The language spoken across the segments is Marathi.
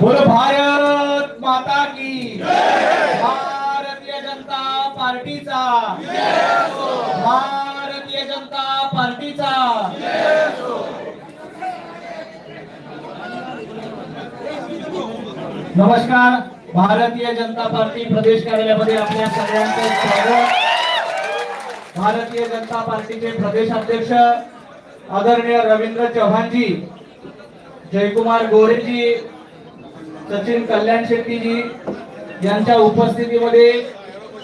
बोलो भारत माता की भारतीय जनता पार्टीचा. नमस्कार भारतीय जनता पार्टी प्रदेश कार्यालयामध्ये आपल्या सगळ्यांचं स्वागत. भारतीय जनता पार्टीचे प्रदेश अध्यक्ष आदरणीय रवींद्र चव्हाणजी जयकुमार गोरेजी सचिन कल्याण शेट्टीजी यांच्या उपस्थितीमध्ये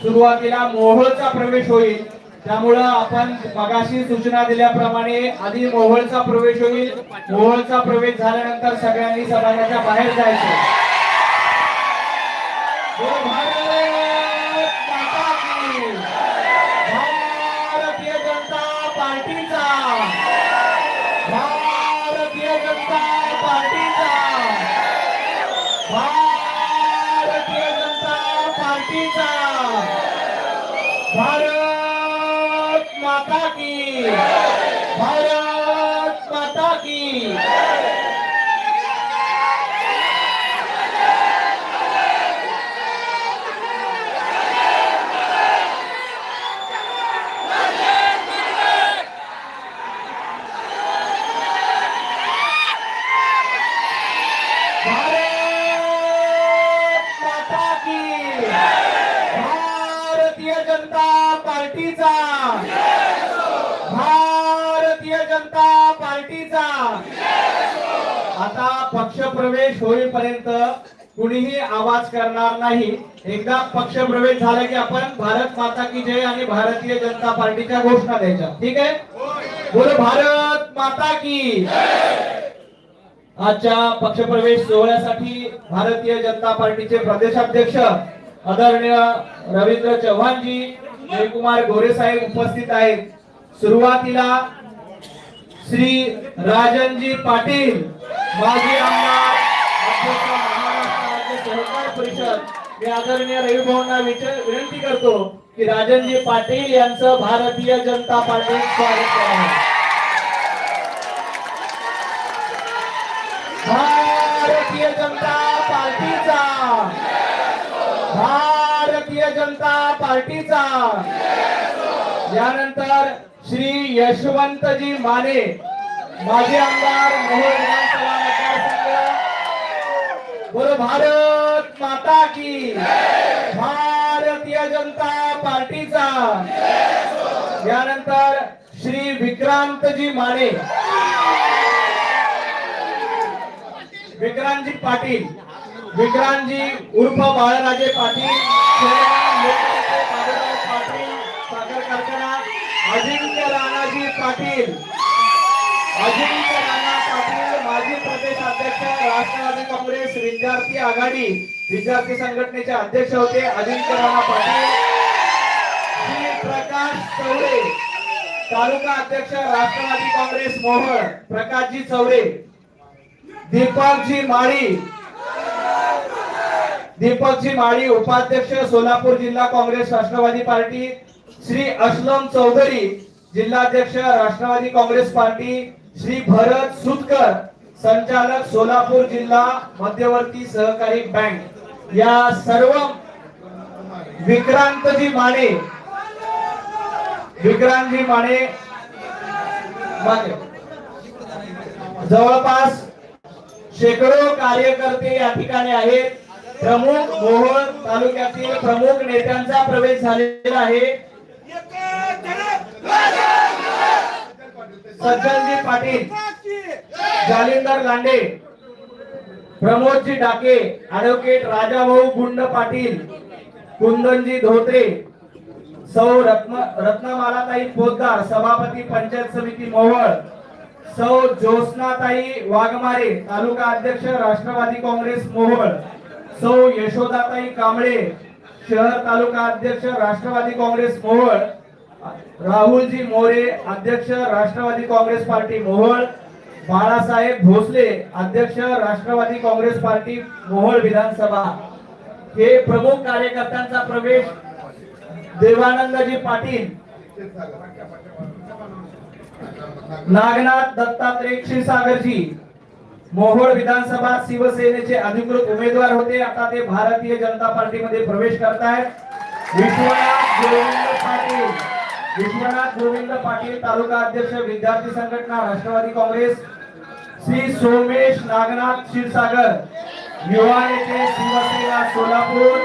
सुरुवातीला मोहोळचा प्रवेश होईल. त्यामुळं आपण मगाशी सूचना दिल्याप्रमाणे आधी मोहोळचा प्रवेश होईल. मोहोळचा प्रवेश झाल्यानंतर सगळ्यांनी सभागृहाच्या बाहेर जायचं. हो, भारतीय जनता पार्टीचा. भारतीय जनता पार्टीचा. भारतीय जनता पार्टीचा. भारत माता की. भारत माता की भारत माता की भारतीय जनता पार्टीचा भारतीय जनता पार्टीचा आता प्रवेश होईपर्यंत कुणीही आवाज करणार नाही. एकदा पक्ष प्रवेश झाला की आपण भारत माता की जय आणि भारतीय जनता पार्टीच्या घोषणा द्यायच्या. ठीक आहे? बोल भारत माता की आजच्या पक्षप्रवेश सोहळ्यासाठी भारतीय जनता पार्टीचे प्रदेशाध्यक्ष आदरणीय रवींद्र चव्हाणजी जयकुमार गोरे साहेब उपस्थित आहेत. सुरुवातीला श्री राजनजी पाटील माजी आमदार सहकार परिषद. मी आदरणीय रवी भाऊंना विनंती करतो की राजनजी पाटील यांचं भारतीय जनता पार्टीत स्वागत करावं भारतीय जनता पार्टीचा. भारतीय जनता पार्टीचा. यानंतर श्री यशवंतजी माने माजी आमदार मोहोळ विधानसभा मतदारसंघ. बोल भारत माता की भारतीय जनता पार्टीचा यानंतर श्री विक्रांतजी माने. विक्रांतजी पाटील विक्रांतजी उर्फ बाळराजे पाटील पाटील साखर कारखाना अजिंक्य राणाजी पाटील. अजिंक्य राणा पाटील माजी प्रदेश अध्यक्ष राष्ट्रवादी काँग्रेस विद्यार्थी आघाडी विद्यार्थी संघटनेचे अध्यक्ष होते अजिंक्य राणा पाटील. श्री प्रकाश चौरे तालुका अध्यक्ष राष्ट्रवादी काँग्रेस मोहोळ प्रकाशजी चौरे. दीपकजी माळी. दीपकजी माळी उपाध्यक्ष सोलापूर जिल्हा काँग्रेस राष्ट्रवादी पार्टी. श्री असलम चौधरी जिल्हाध्यक्ष राष्ट्रवादी काँग्रेस पार्टी श्री भरत सुतकर संचालक सोलापूर जिल्हा मध्यवर्ती सहकारी बँक. या सर्व विक्रांतजी माने विक्रांतजी माने माने. जवळपास शेकडो कार्यकर्ते या ठिकाणी आहेत. प्रमुख मोहोळ तालुक्यातील प्रमुख नेत्यांचा प्रवेश झालेला आहे. सज्जनजी पाटील जालिंदर लांडे प्रमोदजी डाके ऍडव्होकेट राजाभाऊ गुंड पाटील कुंदनजी धोत्रे सौ रत्न रत्नमालाताई पोद्दार सभापती पंचायत समिती मोहोळ सौ ज्योत्स्नाताई वाघमारे तालुका अध्यक्ष राष्ट्रवादी काँग्रेस मोहोळ सौ यशोदाताई कांबळे शहर तालुका अध्यक्ष राष्ट्रवादी काँग्रेस मोहोळ राहुलजी मोरे अध्यक्ष राष्ट्रवादी काँग्रेस पार्टी मोहोळ. बाळासाहेब भोसले अध्यक्ष राष्ट्रवादी काँग्रेस पार्टी मोहोळ विधानसभा. हे प्रमुख कार्यकर्त्यांचा प्रवेश देवानंदजी पाटील नागनाथ दत्तात्रय क्षीरसागरजी मोहोळ विधानसभा शिवसेनेचे अधिकृत उमेदवार होते. आता ते भारतीय जनता पार्टीमध्ये प्रवेश करतायत. विश्वनाथ पाटील. विश्वनाथ गोविंद पाटील तालुका अध्यक्ष विद्यार्थी संघटना राष्ट्रवादी काँग्रेस श्री सोमेश नागनाथ क्षीरसागर युवा येथे शिवसेना सोलापूर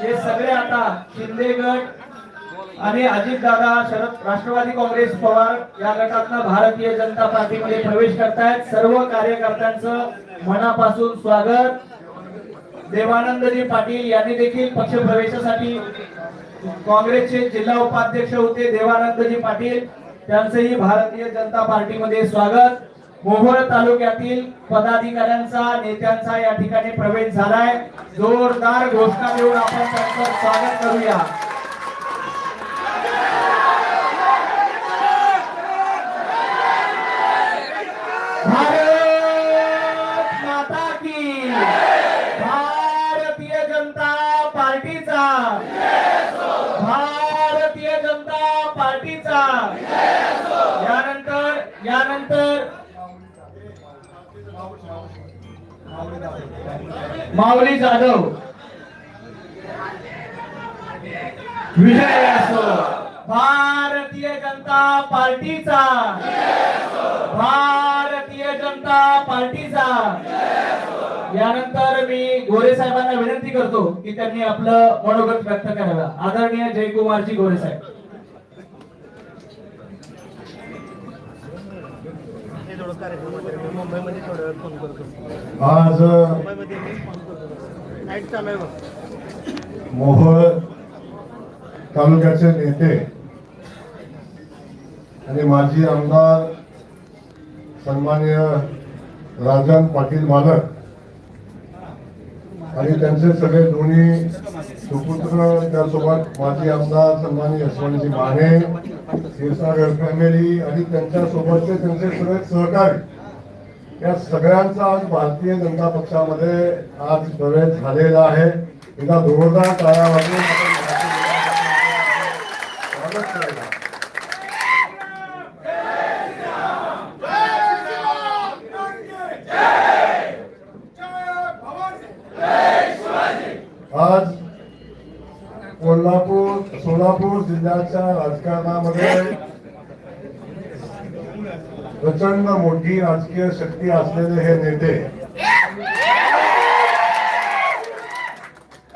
हे सगळे आता शिंदे गट आणि अजितदादा शरद राष्ट्रवादी काँग्रेस पवार या गटातनं भारतीय जनता पार्टीमध्ये प्रवेश करतायत. सर्व कार्यकर्त्यांचं मनापासून स्वागत. देवानंदजी पाटील यांनी देखील पक्ष प्रवेशासाठी काँग्रेसचे जिल्हा उपाध्यक्ष होते देवानंदजी पाटील. त्यांचंही भारतीय जनता पार्टीमध्ये स्वागत. मोहोळ तालुक्यातील पदाधिकाऱ्यांचा नेत्यांचा या ठिकाणी प्रवेश झालाय. जोरदार घोषणा देऊन आपण त्यांचं स्वागत करूया. माऊली जाधव. विजय असो. भारतीय जनता पार्टीचा. भारतीय जनता पार्टीचा. यानंतर मी गोरे साहेबांना विनंती करतो की त्यांनी आपलं मनोगत व्यक्त करावं. आदरणीय जयकुमारजी गोरे साहेब. आज मोहोळ तालुक्याचे नेते आणि माजी आमदार सन्माननीय राजन पाटील मालक आणि त्यांचे सगळे दोन्ही सुपुत्र त्यासोबत माजी आमदार सन्माननीय यशवंतजी माने क्षीरसागर फॅमिली आणि त्यांच्या सोबतचे त्यांचे सगळे सहकारी. या सगळ्यांचा आज भारतीय जनता पक्षामध्ये आज प्रवेश झालेला आहे. एकदा जोरदार टाळ्या वाजवून आज कोल्हापूर सोलापूर जिल्ह्याच्या राजकारणामध्ये प्रचंड मोठी राजकीय शक्ती असलेले हे नेते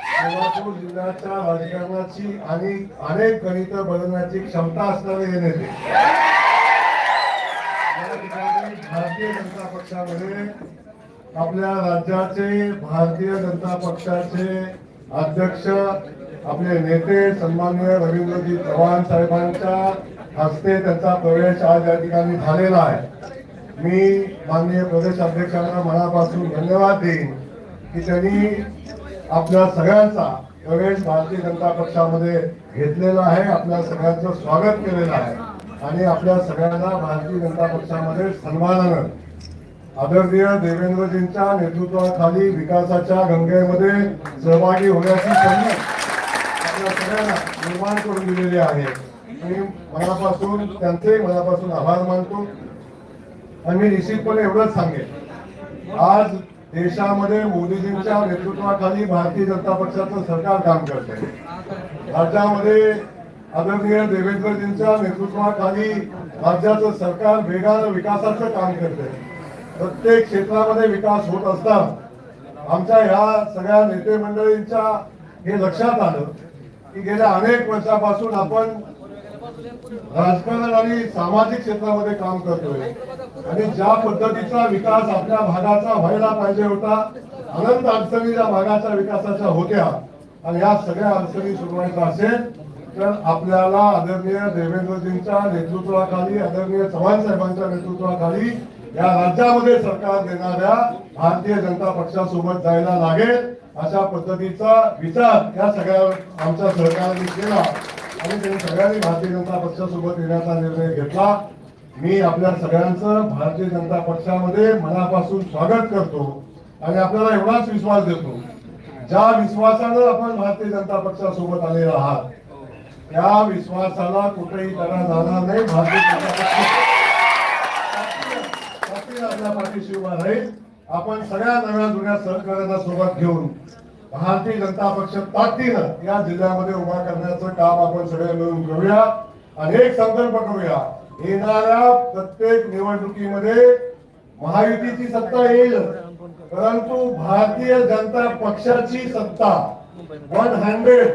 सोलापूर जिल्ह्याच्या राजकारणाची आणि अनेक गणित बदलण्याची क्षमता असणारे हे नेते. भारतीय जनता पक्षामध्ये आपल्या राज्याचे भारतीय जनता पक्षाचे अध्यक्ष आपले नेते सन्माननीय रवींद्रजी चव्हाण साहेबांच्या हस्ते त्यांचा प्रवेश आज या ठिकाणी झालेला आहे. मी माननीय प्रदेश अध्यक्षांना मनापासून धन्यवाद देईन की त्यांनी आपल्या सगळ्यांचा प्रवेश भारतीय जनता पक्षामध्ये घेतलेला आहे आपल्या सगळ्यांचं स्वागत केलेलं आहे आणि आपल्या सगळ्यांना भारतीय जनता पक्षामध्ये सन्मानानं. आदरणीय देवेंद्रजींच्या नेतृत्वाखाली विकासाच्या गंगेमध्ये सहभागी होण्याची संधी निर्माण करून दिलेले आहे. मी मनापासून त्यांचे मनापासून आभार मानतो. आणि मी निश्चितपणे एवढंच सांगेन. आज देशामध्ये मोदीजींच्या नेतृत्वाखाली भारतीय जनता पक्षाचं सरकार काम करते राज्यामध्ये आदरणीय देवेंद्रजींच्या नेतृत्वाखाली राज्याचं सरकार वेगानं विकासाचं काम करते प्रत्येक क्षेत्रामध्ये विकास होत असताना आमच्या ह्या सगळ्या नेते मंडळींच्या हे लक्षात आलं. की गेल्या अनेक वर्षापासून आपण राजकारण आणि सामाजिक क्षेत्रामध्ये काम करतोय. आणि ज्या पद्धतीचा विकास आपल्या भागाचा व्हायला पाहिजे होता अनंत अडचणी ज्या भागाच्या विकासाच्या होत्या आणि या सगळ्या अडचणी सोडवायच्या असेल तर आपल्याला आदरणीय देवेंद्रजींच्या नेतृत्वाखाली आदरणीय चव्हाण साहेबांच्या नेतृत्वाखाली या राज्यामध्ये सरकार देणाऱ्या भारतीय जनता पक्षासोबत जायला लागेल. अशा पद्धतीचा विचार या सगळ्या आमच्या सरकारने केला आणि त्यांनी सगळ्यांनी भारतीय जनता पक्षासोबत येण्याचा निर्णय घेतला. मी आपल्या सगळ्यांचं भारतीय जनता पक्षामध्ये मनापासून स्वागत करतो आणि आपल्याला एवढाच विश्वास देतो. ज्या विश्वासानं आपण भारतीय जनता पक्षासोबत आलेला आहात त्या विश्वासाला कुठेही त्याला जाणार नाही. भारतीय जनता पक्ष आपल्या पाठीशी उभा राहील आपण सगळ्या नव्या जुन्या सहकार्यांना सोबत घेऊन भारतीय जनता पक्ष ताकदीनं या जिल्ह्यामध्ये उभा करण्याचं काम आपण सगळे मिळून करूया. अनेक संकल्प करूया. येणाऱ्या प्रत्येक निवडणुकीमध्ये महायुतीची सत्ता येईल परंतु भारतीय जनता पक्षाची सत्ता वन हंड्रेड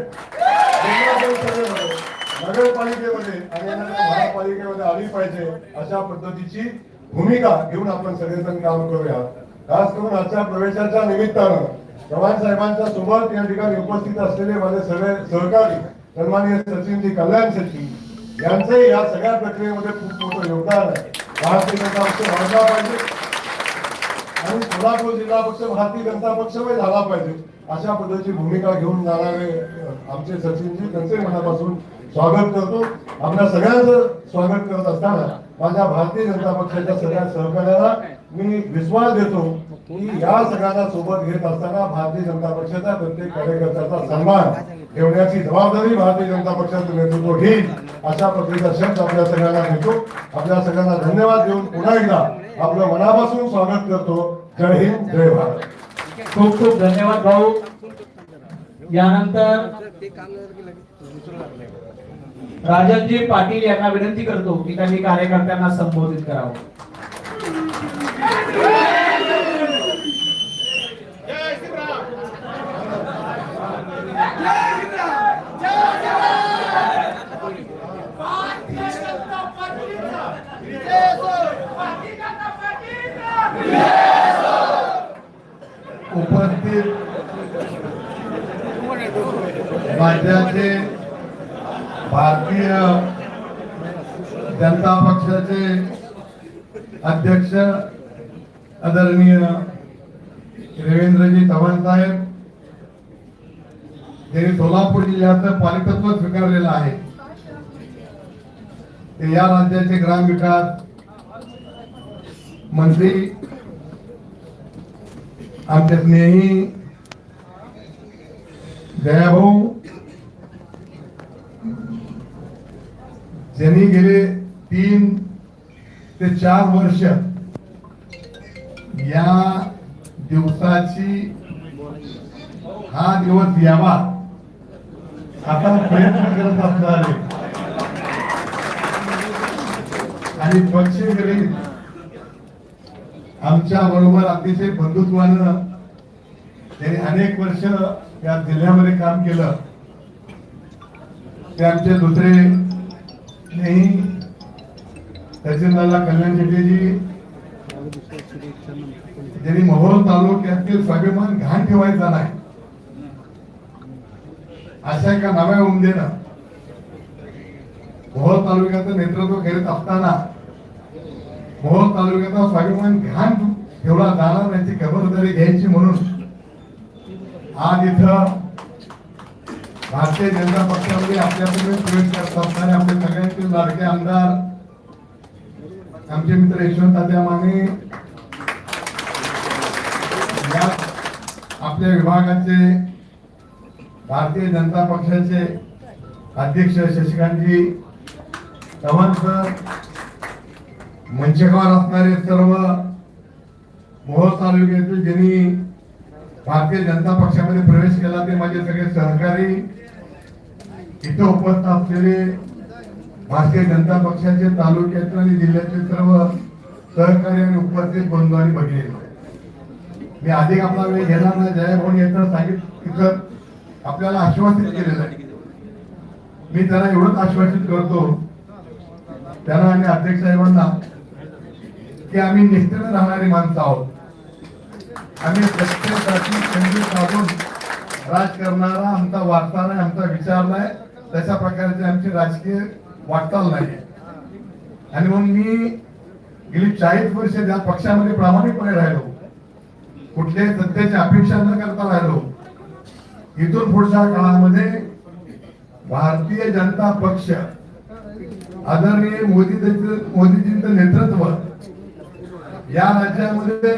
नगरपालिकेमध्ये आणि महापालिकेमध्ये आली पाहिजे अशा पद्धतीची भूमिका घेऊन आपण सगळेजण काम करूया. खास करून आजच्या प्रवेशाच्या निमित्तानं चव्हाण साहेबांच्या सोबत या ठिकाणी उपस्थित असलेले माझे सगळे सहकारी सन्माननीय सचिनजी कल्याण शेट्टी यांचे या सगळ्या प्रक्रियेमध्ये खूप मोठं योगदान आहे. भारतीय जनता पक्ष वाढला पाहिजे. आणि सोलापूर जिल्हा पक्ष भारतीय जनता पक्ष झाला पाहिजे. अशा पद्धतीची भूमिका घेऊन जाणारे आमचे सचिनजी त्यांचे मनापासून स्वागत करतो. आपल्या सगळ्यांचं स्वागत करत असताना माझ्या भारतीय जनता पक्षाच्या सगळ्या सहकार्याला मी विश्वास देतो. की या सगळ्यांना सोबत घेत असताना भारतीय जनता पक्षाचा प्रत्येक कार्यकर्त्याचा सन्मान ठेवण्याची जबाबदारी भारतीय जनता पक्षाचं नेतृत्व घेईल अशा पद्धतीचा शब्द आपल्या सगळ्यांना देतो. आपल्या सगळ्यांना धन्यवाद देऊन पुन्हा एकदा आपलं मनापासून स्वागत करतो. जय हिंद जय भारत. खूप खूप धन्यवाद भाऊ. यानंतर राजनजी पाटील यांना विनंती करतो की त्यांनी कार्यकर्त्यांना संबोधित करावं. उपस्थित राज्याचे भारतीय जनता पक्षाचे अध्यक्ष आदरणीय रवींद्रजी चव्हाण साहेब ज्यांनी सोलापूर जिल्ह्याचं पालिकत्व स्वीकारलेलं आहे ते या राज्याचे ग्रामविकास मंत्री आमचे स्नेही जयाभाऊ ज्यांनी गेले तीन ते चार वर्ष। या दिवसाची हा दिवस यावा आता प्रयत्न करत असणारे आणि पक्षी आमच्या बरोबर अतिशय बंधुत्वानं त्यांनी अनेक वर्ष या जिल्ह्यामध्ये काम केलं. ते आमचे दुसरे नेही तहसीलदारला कल्याण शेट्टीजी ज्यांनी मोहोळ तालुक्यातील स्वाभिमान घाण ठेवायचा नाही. अशा एका नव्या उमदेनं मोहोळ तालुक्याचं नेतृत्व करीत असताना मोहोळ तालुक्याचा स्वाभिमान घाण ठेवला जाणार त्यांची खबरदारी घ्यायची म्हणून. आज इथं भारतीय जनता पक्षामध्ये आपल्याकडे प्रवेश करत असणारे आपले सगळ्यांचे लाडके आमदार आमचे मित्र यशवंत तात्या माने या आपल्या विभागाचे भारतीय जनता पक्षाचे अध्यक्ष शशिकांतजी चव्हाण सर म्हणजे मंचकावर असणारे सर्व मोहोळ तालुक्यातील ज्यांनी भारतीय जनता पक्षामध्ये प्रवेश केला ते माझे सगळे सहकारी इथं उपस्थित असलेले भारतीय जनता पक्षाचे तालुक्यातील आणि जिल्ह्याचे सर्व सहकारी आणि उपस्थित बंधू आणि भगिनी. मी अधिक आपला वेळ घेणार नाही. जयभवन येतं सांगितलं आपल्याला आश्वासित केलेलं आहे. मी त्यांना एवढंच आश्वासित करतो. त्यांना आणि अध्यक्ष साहेबांना की आम्ही निष्ठेनं राहणारी माणसं आहोत. आम्ही प्रत्येकाची संधी साधून राज करणारा आमचा वार्ता नाही आमचा विचार नाही. तशा प्रकारची आमची राजकीय वाटचाल नाही. आणि मग मी गेली चाळीस वर्ष त्या पक्षामध्ये प्रामाणिकपणे राहिलो कुठल्याही सत्तेची अपेक्षा न करता राहिलो इथून पुढच्या काळामध्ये भारतीय जनता पक्ष आदरणीय मोदी मोदीजींचं नेतृत्व या राज्यामध्ये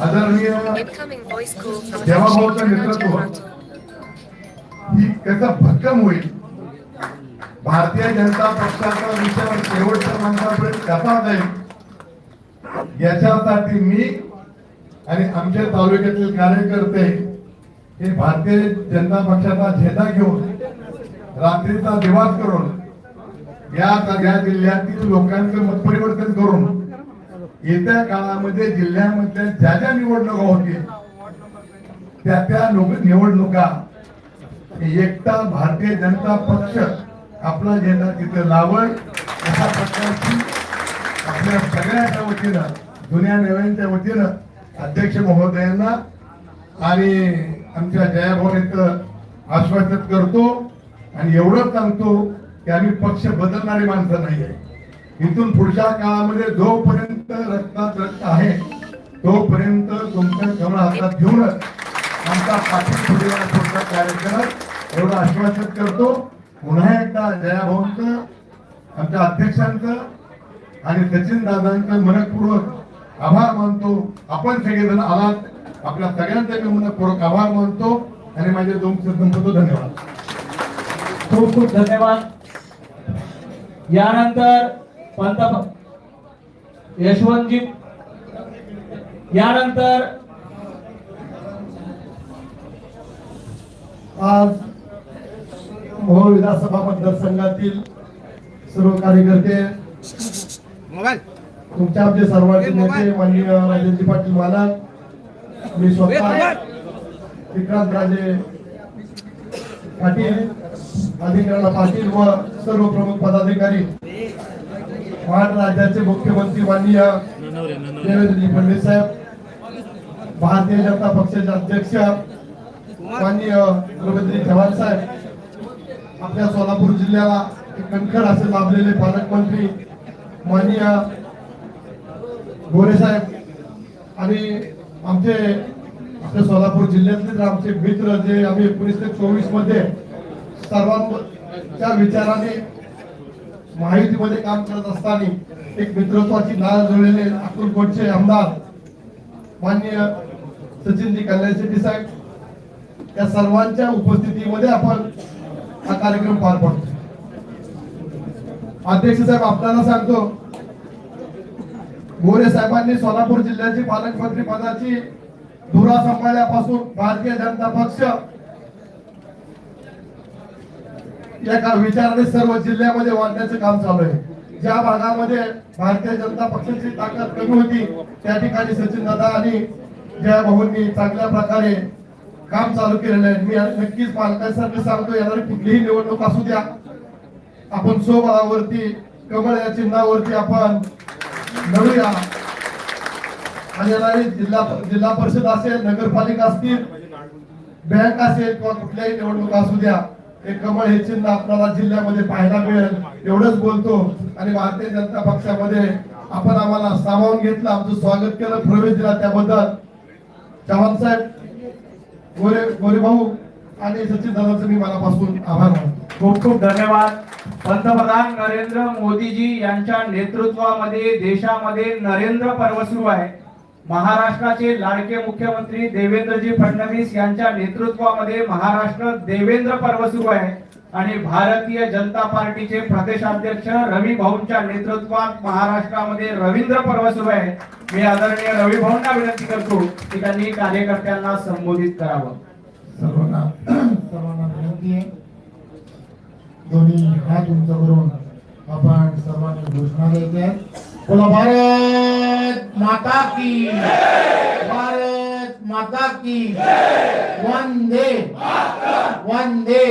आदरणीय देवाभाऊचं नेतृत्व. ही कसं भक्कम होईल भारतीय जनता पक्षाचा विचार शेवटच्या माणसापर्यंत कसा जाईल याच्यासाठी मी आणि आमच्या तालुक्यातील कार्यकर्ते हे भारतीय जनता पक्षाचा झेंडा घेऊन रात्रीचा दिवास करून या सगळ्या जिल्ह्यातील लोकांचं मतपरिवर्तन करून येत्या काळामध्ये जिल्ह्यामधल्या ज्या ज्या निवडणुका होतील त्या त्या लोक- निवडणुका. एकटा भारतीय जनता पक्ष आपला झेंडा तिथे लावल अशा प्रकारची आपल्या सगळ्याच्या वतीनं जुन्या नव्यांच्या वतीनं अध्यक्ष महोदयांना आणि आमच्या जयाभाऊ इथं आश्वासित करतो आणि एवढंच सांगतो की आम्ही पक्ष बदलणारी माणसं नाही आहे इथून पुढच्या काळामध्ये जोपर्यंत रक्तात रक्त आहे तोपर्यंत तुमच्या कमळ हातात घेऊनच आमचा पाठिंबा पुढे पुढचा कार्यक्रम एवढं आश्वासित करतो. पुन्हा एकदा जयाभाऊंचं आमच्या अध्यक्षांचं आणि सचिन दादांचं मनपूर्वक आभार मानतो. आपण सगळेजण आलात. आपल्या सगळ्यांचा मी मनपूर्वक आभार मानतो आणि माझे दोन सिद्धांत संपतो धन्यवाद. खूप खूप धन्यवाद. यानंतर पंत यशवंतजी. यानंतर आज मोहोळ विधानसभा मतदारसंघातील सर्व कार्यकर्ते तुमच्या आमचे सर्वांचे नेते माननीय राजेंद्र पाटील मालक मी स्वतः विक्रांत राजे पाटील अधिकाऱ्याला पाटील व सर्व प्रमुख पदाधिकारी. महाराष्ट्र राज्याचे मुख्यमंत्री माननीय देवेंद्रजी फडणवीस साहेब भारतीय जनता पक्षाचे अध्यक्ष माननीय रवींद्र चव्हाण साहेब आपल्या सोलापूर जिल्ह्याला एक कणखर असे लाभलेले पालकमंत्री माननीय गोरे साहेब आणि आमचे आपल्या सोलापूर जिल्ह्यातले आमचे मित्र जे आम्ही एकोणीस ते चोवीसमध्ये सर्वांच्या विचाराने महायुतीमध्ये काम करत असताना एक मित्रत्वाची नाळ जुळलेले अतुल आमदार माननीय सचिनजी कल्याण शेट्टी साहेब या सर्वांच्या उपस्थितीमध्ये आपण हा कार्यक्रम पार पाडतो. अध्यक्ष साहेब आपल्याला सांगतो गोरे साहेबांनी सोलापूर जिल्ह्याची पालकमंत्री पदाची धुरा सांभाळल्यापासून भारतीय जनता पक्ष या का- विचाराने सर्व जिल्ह्यामध्ये वाढण्याचं काम चालू आहे. ज्या भागामध्ये भारतीय जनता पक्षाची ताकद कमी होती त्या ठिकाणी सचिन दादा आणि जया भाऊंनी चांगल्या प्रकारे काम चालू केलेलं आहे. मी नक्कीच पालकांसाठी सांगतो येणारी कुठलीही निवडणूक असू द्या. आपण स्वबळावरती कमळ या चिन्हावरती आपण लढूया. आणि येणारी जिल्हा जिल्हा परिषद असेल नगरपालिका असतील बँक असेल किंवा कुठल्याही निवडणूक असू द्या हे कमळ हे चिन्ह आपल्याला जिल्ह्यामध्ये पाहायला मिळेल. एवढंच बोलतो. आणि भारतीय जनता पक्षामध्ये आपण आम्हाला सामावून घेतलं. आमचं स्वागत केलं प्रवेश दिला त्याबद्दल. चव्हाण साहेब गोरे गोरे भाऊ आणि सचिन दादाचं मी मनापासून आभार मानतो. खूप खूप धन्यवाद. पंतप्रधान नरेंद्र मोदीजी यांच्या नेतृत्वामध्ये देशामध्ये नरेंद्र पर्व सुरू आहे. महाराष्ट्राचे लाडके मुख्यमंत्री देवेंद्रजी फडणवीस यांच्या नेतृत्वामध्ये महाराष्ट्र देवेंद्र पर्व सुरू आहे आणि भारतीय जनता पार्टीचे प्रदेशाध्यक्ष रवी भाऊंच्या नेतृत्वात महाराष्ट्रामध्ये रवींद्र पर्व सुरू आहे. मी आदरणीय रवी भाऊंना विनंती करतो की त्यांनी कार्यकर्त्यांना संबोधित करावं. सर्वांना सर्वांना विनंती आहे. दोन्ही हात उंच करून आपण सर्वांनी घोषणा द्यायची आहे. बोला भारत! माता की भारत माता की वंदे वंदे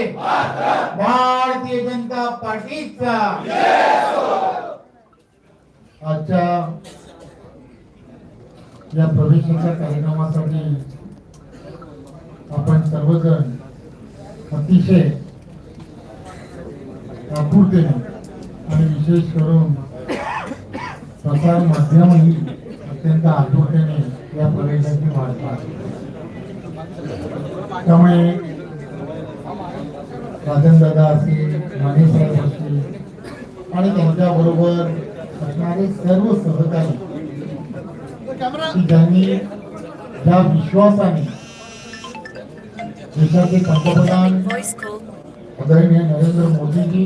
भारतीय जनता पार्टीचा आजच्या या प्रवेशाच्या कार्यक्रमासाठी आपण सर्वजण अतिशय आपुलतेने आणि विशेष करून प्रसार माध्यमही अत्यंत आतुरतेने या प्रवेशाची वाढतात त्यामुळे राजन दादा असतील माने साहेब असतील आणि त्यांच्या बरोबर असणारे सर्व सहकारी. की ज्यांनी ज्या विश्वासाने देशाचे पंतप्रधान. आदरणीय नरेंद्र मोदीजी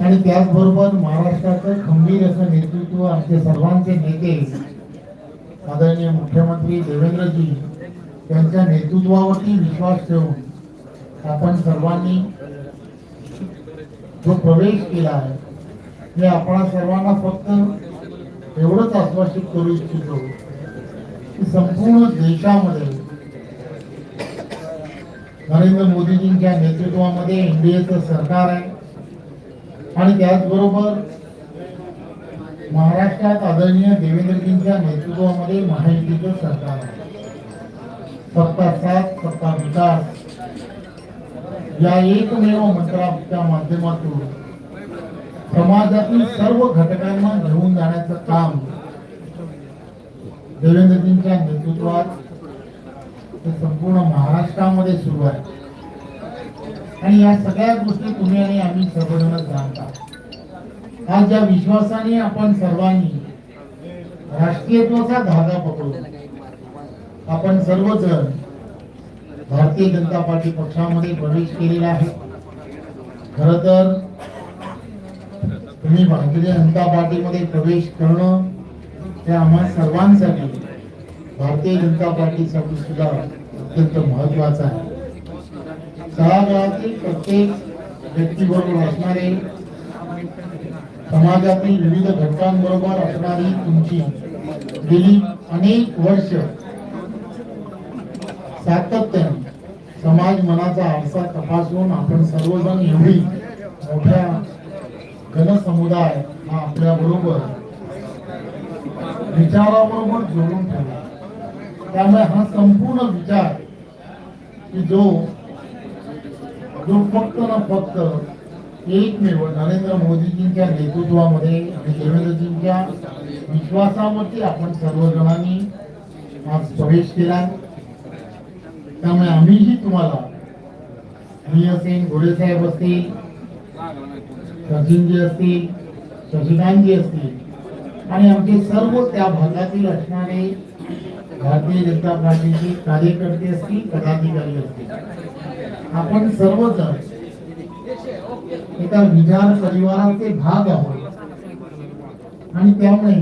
आणि त्याचबरोबर महाराष्ट्राचं खंबीर असं नेतृत्व आमचे सर्वांचे नेते आदरणीय मुख्यमंत्री देवेंद्रजी यांच्या नेतृत्वावरती विश्वास ठेवून आपण सर्वांनी जो प्रवेश केला आहे हे आपण सर्वांना फक्त एवढंच आश्वासित करू इच्छितो की संपूर्ण देशामध्ये नरेंद्र मोदीजींच्या नेतृत्वामध्ये एनडीएचं सरकार आहे. आणि त्याचबरोबर महाराष्ट्रात आदरणीय देवेंद्रजींच्या नेतृत्वामध्ये महायुतीचं सरकार आहे. सत्ता साथ सत्ता विकास या एकमेव मंत्राच्या माध्यमातून समाजातील सर्व घटकांना घेऊन जाण्याचं काम देवेंद्रजींच्या नेतृत्वात हे संपूर्ण महाराष्ट्रामध्ये सुरू आहे. आणि या सगळ्या गोष्टी तुम्ही आणि आम्ही सर्वजणच जाणता. आज ज्या विश्वासाने आपण सर्वांनी राष्ट्रीयत्वाचा धागा पकडू आपण सर्वजण भारतीय जनता पार्टी पक्षामध्ये प्रवेश केलेला आहे. खर तर तुम्ही भारतीय जनता पार्टीमध्ये प्रवेश करणं हे आम्हा सर्वांसाठी भारतीय जनता पार्टीसाठी सुद्धा अत्यंत महत्वाचं आहे. तळागाळातील प्रत्येक व्यक्तीबरोबर असणारे समाजातील विविध घटकांबरोबर असणारी तुमची गेली अनेक वर्ष सातत्याने समाज मनाचा आरसा तपासून आपण सर्वजण एवढी मोठ्या जनसमुदाय हा आपल्या बरोबर विचाराबरोबर जोडून ठेवला. त्यामुळे हा संपूर्ण विचार की जो जो फक्त ना फक्त एकमेव नरेंद्र मोदीजींच्या नेतृत्वामध्ये आणि देवेंद्रजींच्या विश्वासावरती आपण सर्वजणांनी आज प्रवेश केला त्यामुळे आम्हीही तुम्हाला मी असेल गोडेसाहेब असतील सचिनजी असतील शशिकांतजी असतील आणि आमचे सर्व त्या भागातील असणारे भारतीय जनता पार्टीचे कार्यकर्ते असतील पदाधिकारी असतील. आपण सर्वजण एका विचार परिवाराचे भाग आहोत आणि त्यामुळे